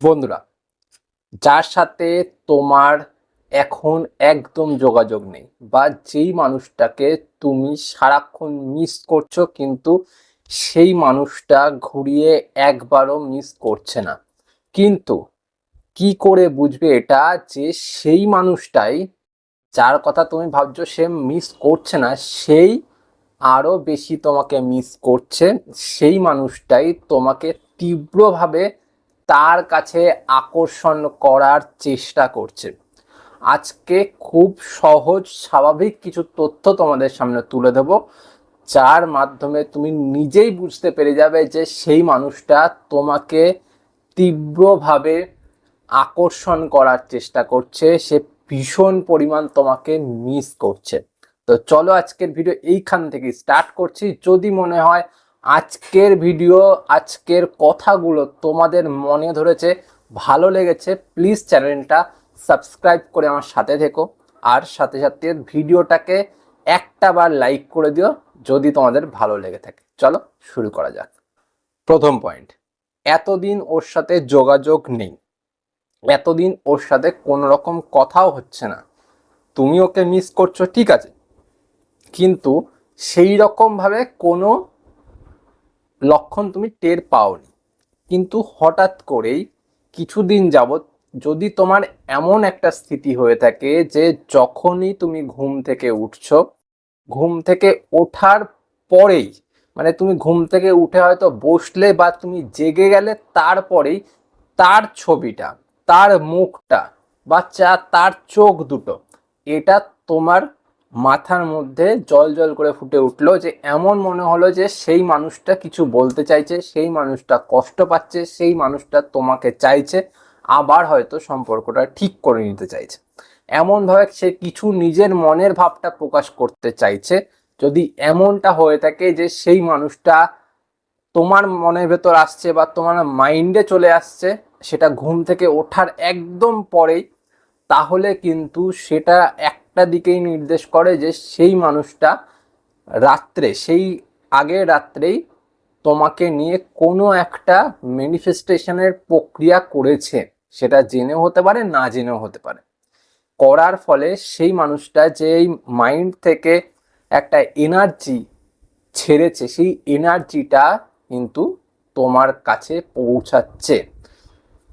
বন্ধুরা, যার সাথে তোমার এখন একদম যোগাযোগ নেই বা যেই মানুষটাকে তুমি সারাক্ষণ মিস করছ, কিন্তু সেই মানুষটা ঘুরিয়ে একবারও মিস করছে না। কিন্তু কি করে বুঝবে এটা যে সেই মানুষটাই যার কথা তুমি ভাবছ সে মিস করছে না, সেই আরও বেশি তোমাকে মিস করছে, সেই মানুষটাই তোমাকে তীব্রভাবে তার কাছে আকর্ষণ করার চেষ্টা করছে। আজকে খুব সহজ, স্বাভাবিক কিছু তথ্য তোমাদের সামনে তুলে দেব যার মাধ্যমে তুমি নিজেই বুঝতে পেরে যাবে যে সেই মানুষটা তোমাকে তীব্রভাবে আকর্ষণ করার চেষ্টা করছে। সে ভীষণ পরিমাণ তোমাকে মিস করছে। তো চলো আজকের ভিডিও এইখান থেকে স্টার্ট করছি। যদি মনে হয় আজকের ভিডিও আজকের কথাগুলো তোমাদের মনে ধরেছে, ভালো লেগেছে প্লিজ চ্যানেলটা সাবস্ক্রাইব করে আমার সাথে থেকো। আর সাথে সাথে ভিডিওটাকে একটা বার লাইক করে দিও, যদি তোমাদের ভালো লেগে থাকে। চলো শুরু করা যাক। প্রথম পয়েন্ট এতদিন ওর সাথে যোগাযোগ নেই। এতদিন ওর সাথে কোনো রকম কথাও হচ্ছে না। তুমি ওকে মিস করছ, ঠিক আছে। কিন্তু সেই রকমভাবে কোনো লক্ষণ তুমি টের পাওনি। কিন্তু হঠাৎ করেই কিছুদিন যাবৎ যদি তোমার এমন একটা স্থিতি হয়ে থাকে যে যখনই তুমি ঘুম থেকে উঠছো, ঘুম থেকে ওঠার পরেই মানে তুমি ঘুম থেকে উঠে হয়তো বসলে বা তুমি জেগে গেলে তারপরেই তার ছবিটা, তার মুখটা বা চা, তার চোখ দুটো, এটা তোমার মাথার মধ্যে জল জল করে ফুটে উঠল যে এমন মনে হলো যে সেই মানুষটা কিছু বলতে চাইছে, সেই মানুষটা কষ্ট পাচ্ছে, সেই মানুষটা তোমাকে চাইছে, আবার হয়তো সম্পর্কটা ঠিক করে নিতে চাইছে। এমনভাবে সে কিছু নিজের মনের ভাবটা প্রকাশ করতে চাইছে। যদি এমনটা হয়ে থাকে যে সেই মানুষটা তোমার মনের ভেতর আসছে বা তোমার মাইন্ডে চলে আসছে, সেটা ঘুম থেকে ওঠার একদম পরেই, তাহলে কিন্তু সেটা একটা দিকেই নির্দেশ করে যে সেই মানুষটা রাত্রে, সেই আগের রাত্রেই তোমাকে নিয়ে কোনো একটা ম্যানিফেস্টেশনের প্রক্রিয়া করেছে। সেটা জেনেও হতে পারে, না জেনেও হতে পারে। করার ফলে সেই মানুষটা যে এই মাইন্ড থেকে একটা এনার্জি ছেড়েছে, সেই এনার্জিটা কিন্তু তোমার কাছে পৌঁছাচ্ছে।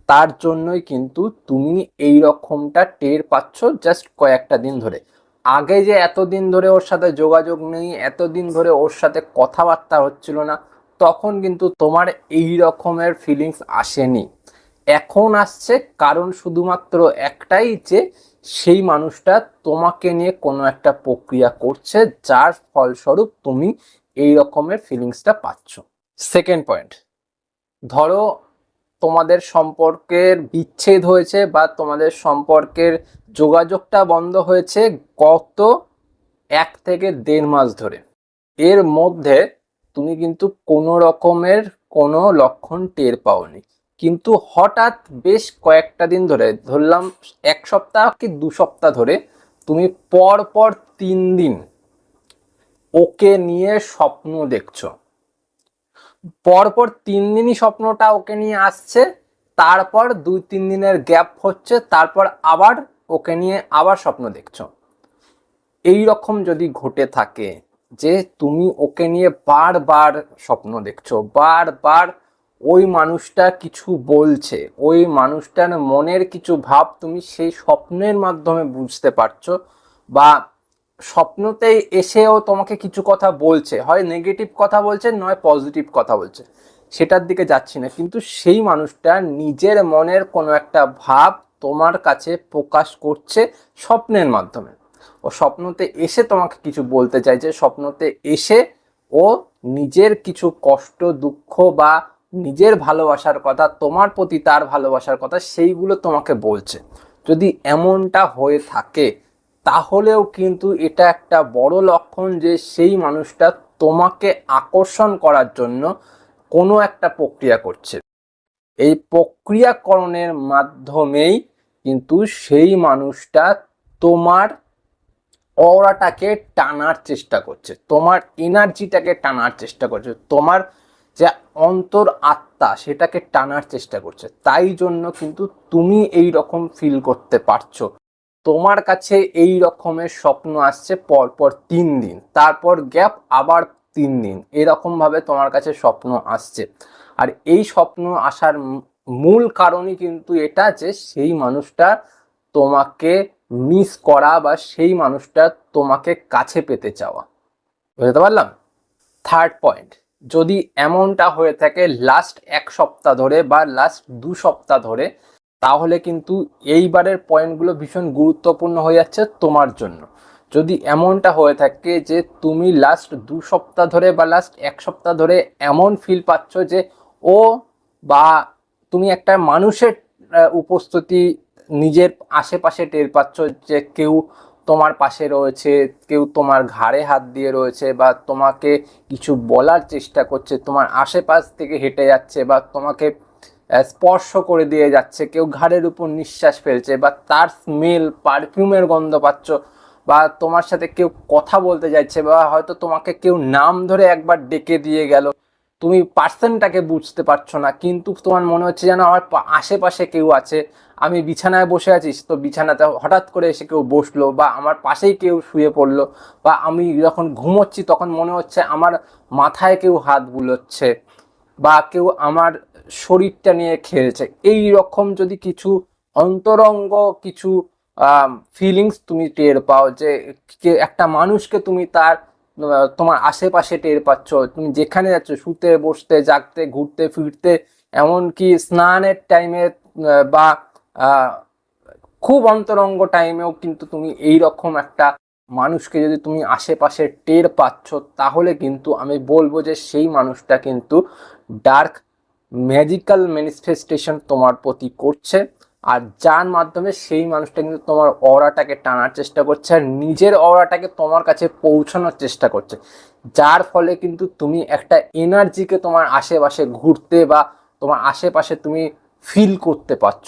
তার জন্যই কিন্তু তুমি এই রকমটা টের পাচ্ছ জাস্ট কয়েকটা দিন ধরে। আগে যে এতদিন ধরে ওর সাথে যোগাযোগ নেই, এতদিন ধরে ওর সাথে কথাবার্তা হচ্ছিল না, তখন কিন্তু তোমার এই রকমের ফিলিংস আসেনি। এখন আসছে কারণ শুধুমাত্র একটাই যে সেই মানুষটা তোমাকে নিয়ে কোনো একটা প্রক্রিয়া করছে, যার ফলস্বরূপ তুমি এই রকমের ফিলিংসটা পাচ্ছ। সেকেন্ড পয়েন্ট ধরো তোমাদের সম্পর্কের বিচ্ছেদ হয়েছে বা তোমাদের সম্পর্কের যোগাযোগটা বন্ধ হয়েছে গত এক থেকে দেড় মাস ধরে। এর মধ্যে তুমি কিন্তু কোনো রকমের কোনো লক্ষণ টের পাওনি। কিন্তু হঠাৎ বেশ কয়েকটা দিন ধরে, ধরলাম এক সপ্তাহ কি দু সপ্তাহ ধরে, তুমি পর পর তিন দিন ওকে নিয়ে স্বপ্ন দেখছ। পরপর তিন দিনই স্বপ্নটা ওকে নিয়ে আসছে, তারপর দুই তিন দিনের গ্যাপ হচ্ছে, তারপর আবার ওকে নিয়ে আবার স্বপ্ন দেখছ। এই রকম যদি ঘটে থাকে যে তুমি ওকে নিয়ে বারবার স্বপ্ন দেখছ, বারবার ওই মানুষটা কিছু বলছে, ওই মানুষটার মনের কিছু ভাব তুমি সেই স্বপ্নের মাধ্যমে বুঝতে পারছ বা স্বপ্নতেই এসেও তোমাকে কিছু কথা বলছে। হয় নেগেটিভ কথা বলছে, নয় পজিটিভ কথা বলছে। সেটার দিকে যাচ্ছি না। কিন্তু সেই মানুষটা নিজের মনের কোনো একটা ভাব তোমার কাছে প্রকাশ করছে স্বপ্নের মাধ্যমে। ও স্বপ্নতে এসে তোমাকে কিছু বলতে চাইছে, স্বপ্নতে এসে ও নিজের কিছু কষ্ট, দুঃখ বা নিজের ভালোবাসার কথা, তোমার প্রতি তার ভালোবাসার কথা, সেইগুলো তোমাকে বলছে। যদি এমনটা হয়ে থাকে তাহলেও কিন্তু এটা একটা বড় লক্ষণ যে সেই মানুষটা তোমাকে আকর্ষণ করার জন্য কোনো একটা প্রক্রিয়া করছে। এই প্রক্রিয়াকরণের মাধ্যমেই কিন্তু সেই মানুষটা তোমার অরাটাকে টানার চেষ্টা করছে, তোমার এনার্জিটাকে টানার চেষ্টা করছে, তোমার যে অন্তর আত্মা সেটাকে টানার চেষ্টা করছে। তাই জন্য কিন্তু তুমি এই রকম ফিল করতে পারছ। তোমার কাছে এই রকমের স্বপ্ন আসছে পরপর তিন দিন, তারপর গ্যাপ আবার তিন দিন এরকম ভাবে তোমার কাছে স্বপ্ন আসছে। আর এই স্বপ্ন আসার মূল কারণই কিন্তু এটা যে সেই মানুষটা তোমাকে মিস করা বা সেই মানুষটা তোমাকে কাছে পেতে চাওয়া। বুঝতে পারলাম? থার্ড পয়েন্ট যদি এমনটা হয়ে থাকে লাস্ট এক সপ্তাহ ধরে বা লাস্ট দু সপ্তাহ ধরে তাহলে কিন্তু এইবারের পয়েন্টগুলো ভীষণ গুরুত্বপূর্ণ হয়ে যাচ্ছে তোমার জন্য। যদি এমনটা হয়ে থাকে যে তুমি লাস্ট দু সপ্তাহ ধরে বা লাস্ট এক সপ্তাহ ধরে এমন ফিল পাচ্ছ যে, ও বা তুমি একটা মানুষের উপস্থিতি নিজের আশেপাশে টের পাচ্ছ যে কেউ তোমার পাশে রয়েছে, কেউ তোমার ঘাড়ে হাত দিয়ে রয়েছে বা তোমাকে কিছু বলার চেষ্টা করছে, তোমার আশেপাশ থেকে হেঁটে যাচ্ছে বা তোমাকে স্পর্শ করে দিয়ে যাচ্ছে। কেউ ঘাড়ের উপর নিঃশ্বাস ফেলছে বা তার স্মেল পারফিউমের গন্ধ পাচ্ছ বা তোমার সাথে কেউ কথা বলতে যাচ্ছে বা হয়তো তোমাকে কেউ নাম ধরে একবার ডেকে দিয়ে গেল। তুমি পার্সনটাকে বুঝতে পারছ না, কিন্তু তোমার মনে হচ্ছে যেন আমার আশেপাশে কেউ আছে। আমি বিছানায় বসে আছি, তো বিছানাতে হঠাৎ করে এসে কেউ বসল বা আমার পাশেই কেউ শুয়ে পড়ল বা আমি যখন ঘুমোচ্ছি তখন মনে হচ্ছে আমার মাথায় কেউ হাত বুলোচ্ছে বা কেউ আমার শরীরটা নিয়ে খেলছে। এই রকম যদি কিছু অন্তরঙ্গ কিছু ফিলিংস তুমি টের পাও যে একটা মানুষকে তুমি তার তোমার আশেপাশে টের পাচ্ছ। তুমি যেখানে যাচ্ছ, শুতে, বসতে, জাগতে, ঘুরতে, ফিরতে, এমনকি স্নানের টাইমে বা খুব অন্তরঙ্গ টাইমেও কিন্তু তুমি এই রকম একটা মানুষকে যদি তুমি আশেপাশে টের পাচ্ছ, তাহলে কিন্তু আমি বলব যে সেই মানুষটা কিন্তু ডার্ক ম্যাজিক্যাল ম্যানিফেস্টেশন তোমার প্রতি করছে, আর যার মাধ্যমে সেই মানুষটা কিন্তু তোমার অরাটাকে টানার চেষ্টা করছে, আর নিজের অরাটাকে তোমার কাছে পৌঁছানোর চেষ্টা করছে। যার ফলে কিন্তু তুমি একটা এনার্জিকে তোমার আশেপাশে ঘুরতে বা তোমার আশেপাশে তুমি ফিল করতে পারছ।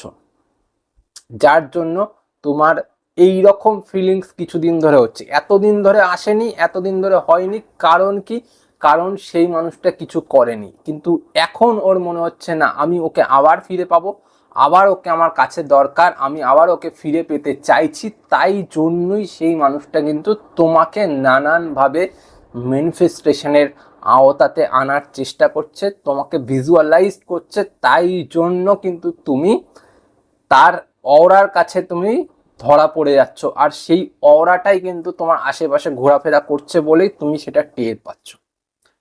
যার জন্য তোমার এই রকম ফিলিংস কিছুদিন ধরে হচ্ছে। এতদিন ধরে আসেনি, এতদিন ধরে হয়নি, কারণ কি? কারণ সেই মানুষটা কিছু করেনি। কিন্তু এখন ওর মনে হচ্ছে, না, আমি ওকে আবার ফিরে পাবো, আবার ওকে আমার কাছে দরকার, আমি আবার ওকে ফিরে পেতে চাইছি, তাই জন্যই সেই মানুষটা কিন্তু তোমাকে নানানভাবে ম্যানিফেস্টেশনের আওতাতে আনার চেষ্টা করছে, তোমাকে ভিজুয়ালাইজ করছে, তাই জন্য কিন্তু তুমি তার অওরার কাছে তুমি ধরা পড়ে যাচ্ছ। আর সেই অওরাটাই কিন্তু তোমার আশেপাশে ঘোরাফেরা করছে বলেই তুমি সেটা টের পাচ্ছ।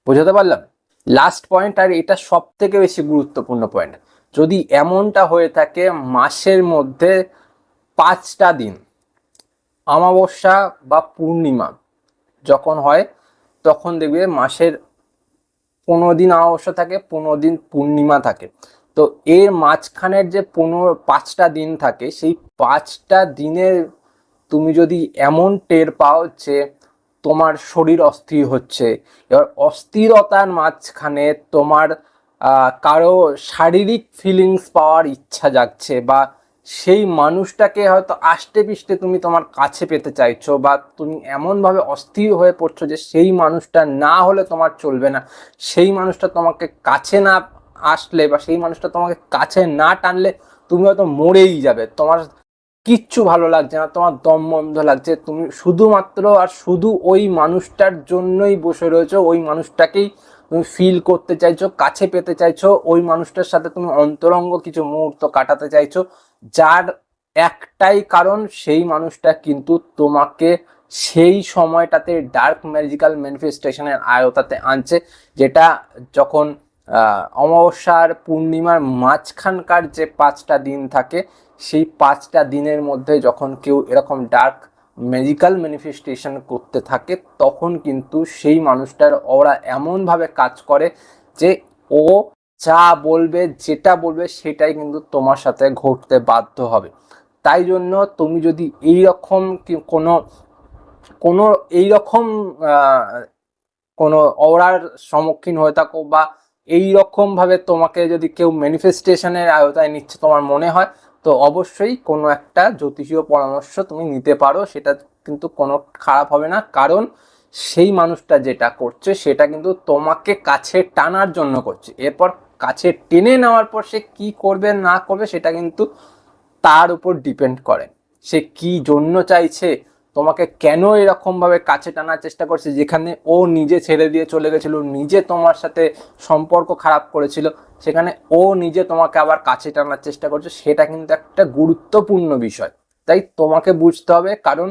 বুঝতে পারলাম? লাস্ট পয়েন্ট আর এটা সব থেকে বেশি গুরুত্বপূর্ণ পয়েন্ট যদি এমনটা হয়ে থাকে মাসের মধ্যে পাঁচটা দিন, অমাবস্যা বা পূর্ণিমা যখন হয়, তখন দেখবে মাসের পনেরো দিন অমাবস্যা থাকে, পনেরো দিন পূর্ণিমা থাকে। তো এর মাঝখানের যে পনেরো, পাঁচটা দিন থাকে, সেই পাঁচটা দিনের তুমি যদি এমন টের পাও যে তোমার শরীর অস্থির হচ্ছে। এবার অস্থিরতার মাঝখানে তোমার কারও শারীরিক ফিলিংস পাওয়ার ইচ্ছা জাগছে বা সেই মানুষটাকে হয়তো আষ্টে পিষ্টে তুমি তোমার কাছে পেতে চাইছো বা তুমি এমনভাবে অস্থির হয়ে পড়ছো যে সেই মানুষটা না হলে তোমার চলবে না। সেই মানুষটা তোমাকে কাছে না আসলে বা সেই মানুষটা তোমাকে কাছে না টানলে তুমি হয়তো মরেই যাবে। তোমার কিচ্ছু ভালো লাগছে না, তোমার দম বন্ধ লাগছে। তুমি শুধুমাত্র আর শুধু ওই মানুষটার জন্যই বসে রয়েছো, ওই মানুষটাকেই তুমি ফিল করতে চাইছো, কাছে পেতে চাইছো, ওই মানুষটার সাথে তুমি অন্তরঙ্গ কিছু মুহূর্ত কাটাতে চাইছো, যার একটাই কারণ সেই মানুষটা কিন্তু তোমাকে সেই সময়টাতে ডার্ক ম্যাজিক্যাল ম্যানিফেস্টেশনের আয়তাতে আনছে, যেটা যখন অমাবস্যার পূর্ণিমার মাঝখানকার যে পাঁচটা দিন থাকে সেই পাঁচটা দিনের মধ্যে যখন কেউ এরকম ডার্ক ম্যাজিক্যাল ম্যানিফেস্টেশন করতে থাকে, তখন কিন্তু সেই মানুষটার ওরা এমনভাবে কাজ করে যে ও যা বলবে, যেটা বলবে সেটাই কিন্তু তোমার সাথে ঘটতে বাধ্য হবে। তাই জন্য তুমি যদি এই রকম কোনো কোনো এই রকম কোনো অরার সম্মুখীন হয়ে থাকো বা এই রকমভাবে তোমাকে যদি কেউ ম্যানিফেস্টেশনের আয়তায় নিচ্ছে, তোমার মনে হয় তো অবশ্যই কোনো একটা জ্যোতিষীয় পরামর্শ তুমি নিতে পারো, সেটা কিন্তু কোনো খারাপ হবে না। কারণ সেই মানুষটা যেটা করছে, সেটা কিন্তু তোমাকে কাছে টানার জন্য করছে। এরপর কাছে টেনে নেওয়ার পর সে কী করবে, না করবে, সেটা কিন্তু তার উপর ডিপেন্ড করে। সে কি জন্য চাইছে তোমাকে কেন এরকমভাবে কাছে টানার চেষ্টা করছে? যেখানে ও নিজে ছেড়ে দিয়ে চলে গেছিল, নিজে তোমার সাথে সম্পর্ক খারাপ করেছিল, সেখানে ও নিজে তোমাকে আবার কাছে টানার চেষ্টা করছে, সেটা কিন্তু একটা গুরুত্বপূর্ণ বিষয়। তাই তোমাকে বুঝতে হবে, কারণ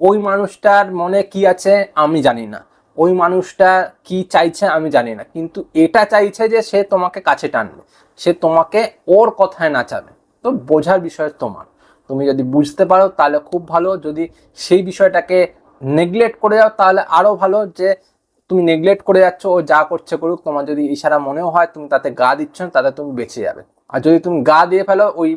ওই মানুষটার মনে কি আছে আমি জানি না। ওই মানুষটা কি চাইছে আমি জানি না। কিন্তু এটা চাইছে যে সে তোমাকে কাছে টানবে। সে তোমাকে ওর কথায় নাচাবে। তো বোঝার বিষয় তোমার। তুমি যদি বুঝতে পারো তাহলে খুব ভালো। যদি সেই বিষয়টাকে নেগলেক্ট করে যাও তাহলে আরও ভালো যে তুমি নেগলেক্ট করে যাচ্ছ ও যা করছে করুক তোমার যদি ইশারা মনেও হয় তুমি তাতে গা দিচ্ছ না, তাতে তুমি বেঁচে যাবে। আর যদি তুমি গা দিয়ে ফেলো ওই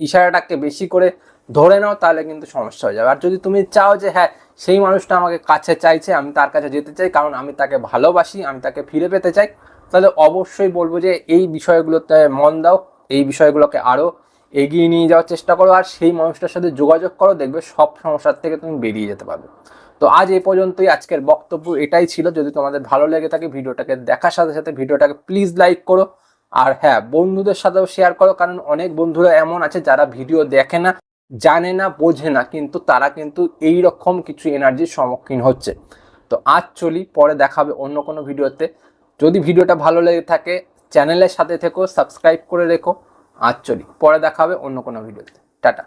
ইশারাটাকে বেশি করে ধরে নাও তাহলে কিন্তু সমস্যা হয়ে যাবে। আর যদি তুমি চাও যে হ্যাঁ সেই মানুষটা আমাকে কাছে চাইছে আমি তার কাছে যেতে চাই কারণ আমি তাকে ভালোবাসি আমি তাকে ফিরে পেতে চাই তাহলে অবশ্যই বলব যে এই বিষয়গুলোতে মন দাও এই বিষয়গুলোকে আরও এগিয়ে নিয়ে যাওয়ার চেষ্টা করো আর সেই মানুষটার সাথে যোগাযোগ করো, দেখবে সব সমস্যার থেকে তুমি বেরিয়ে যেতে পারবে। তো আজ এই পর্যন্তই, আজকের বক্তব্য এটাই ছিল। যদি তোমাদের ভালো লেগে থাকে ভিডিওটাকে দেখার সাথে সাথে ভিডিওটাকে প্লিজ লাইক করো। আর হ্যাঁ বন্ধুদের সাথেও শেয়ার করো, কারণ অনেক বন্ধুরা এমন আছে যারা ভিডিও দেখে না, জানে না, বোঝে না, কিন্তু তারা কিন্তু এই রকম কিছু এনার্জির সম্মুখীন হচ্ছে। তো আজ চলি, পরে দেখাবে অন্য কোনো ভিডিওতে। যদি ভিডিওটা ভালো লেগে থাকে চ্যানেলের সাথে থেকো সাবস্ক্রাইব করে রেখো। আজ পরে পরে দেখাবে অন্য কোনো ভিডিওতে। টাটা।